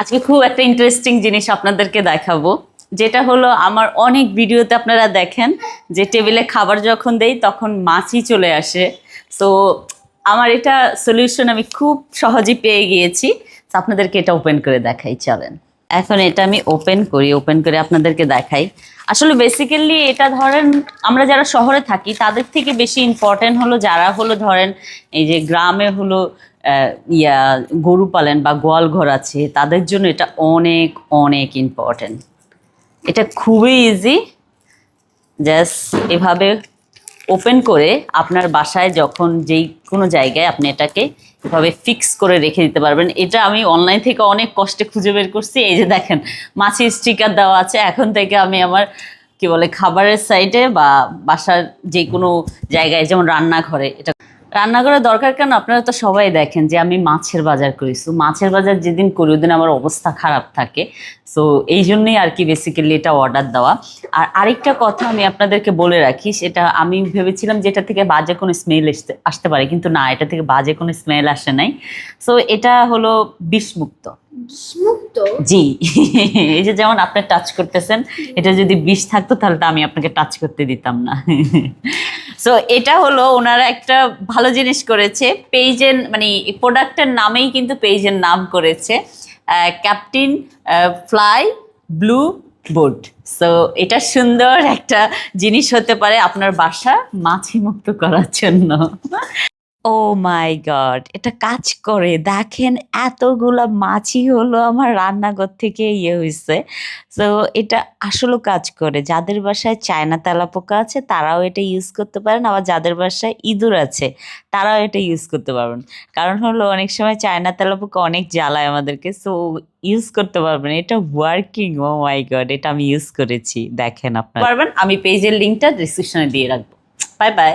আজকে খুব একটা ইন্টারেস্টিং জিনিস আপনাদেরকে দেখাবো। যেটা হলো, আমার অনেক ভিডিওতে আপনারা দেখেন যে টেবিলে খাবার যখন দেই, তখন মাছি চলে আসে। সো আমার এটা সলিউশন আমি খুব সহজেই পেয়ে গিয়েছি। তো আপনাদেরকে এটা ওপেন করে দেখাই, চলেন। এখন এটা আমি ওপেন করি ওপেন করে আপনাদেরকে দেখাই। আসলে বেসিক্যালি এটা ধরেন, আমরা যারা শহরে থাকি, তাদের থেকে বেশি ইম্পর্টেন্ট হলো, যারা হলো ধরেন, এই যে গ্রামে হলো ইয়া, গরু পালেন বা গোয়াল ঘর আছে, তাদের জন্য এটা অনেক অনেক ইম্পর্টেন্ট এটা খুবই ইজি জাস্ট এভাবে ওপেন করে আপনার বাসায় যখন যেই কোনো জায়গায় আপনি এটাকে এভাবে ফিক্স করে রেখে দিতে পারবেন। এটা আমি অনলাইন থেকে অনেক কষ্টে খুঁজে বের করছি। এই যে দেখেন মাছির স্টিকার দেওয়া আছে। এখন থেকে আমি আমার, কি বলে, খাবারের সাইডে বা বাসার যে কোনো জায়গায়, যেমন রান্নাঘরে, এটা রান্নাঘরে দরকার কেন? আপনারা তো সবাই দেখেন যে আমি মাছের বাজার করি। মাছের বাজার যেদিন করি ওদিন আমার অবস্থা খারাপ থাকে। সো এই জন্যই আর কি বেসিক্যালি এটা অর্ডার দেওয়া। আর আরেকটা কথা আমি আপনাদেরকে বলে রাখি সেটা আমি ভেবেছিলাম যে এটা থেকে বাজে কোনো স্মেল আসতে আসতে পারে কিন্তু না এটা থেকে বাজে কোনো স্মেল আসে নাই। সো এটা হলো বিষমুক্ত। মুক্ত জি। এই যে যেমন আপনি টাচ করতেছেন এটা যদি বিষ থাকতো তাহলে তো আমি আপনাকে টাচ করতে দিতাম না। সো এটা হলো ওনারা একটা ভালো জিনিস করেছে। পেজের মানে প্রোডাক্টের নামেই কিন্তু পেজের নাম করেছে। Captain fly blue boat so এটা সুন্দর একটা জিনিস হতে পারে আপনার বাসা মাছি মুক্ত করার জন্য। ও মাই গড এটা কাজ করে। দেখেন এতগুলা মাছি হলো আমার রান্নাঘর থেকে ইয়ে হয়েছে তো এটা আসলে কাজ করে। যাদের বাসায় চায়না তেলাপোকা আছে, তারাও এটা ইউজ করতে পারেন। আবার যাদের বাসায় ইঁদুর আছে, তারাও এটা ইউজ করতে পারবেন। কারণ হলো, অনেক সময় চায়না তেলাপোকা অনেক জ্বালায় আমাদেরকে। সো ইউজ করতে পারবেন। এটা ওয়ার্কিং ও মাই গড এটা আমি ইউজ করেছি। দেখেন আপনারা। পারবেন? আমি পেজের লিঙ্কটা ডিসক্রিপশনে দিয়ে রাখব। Bye bye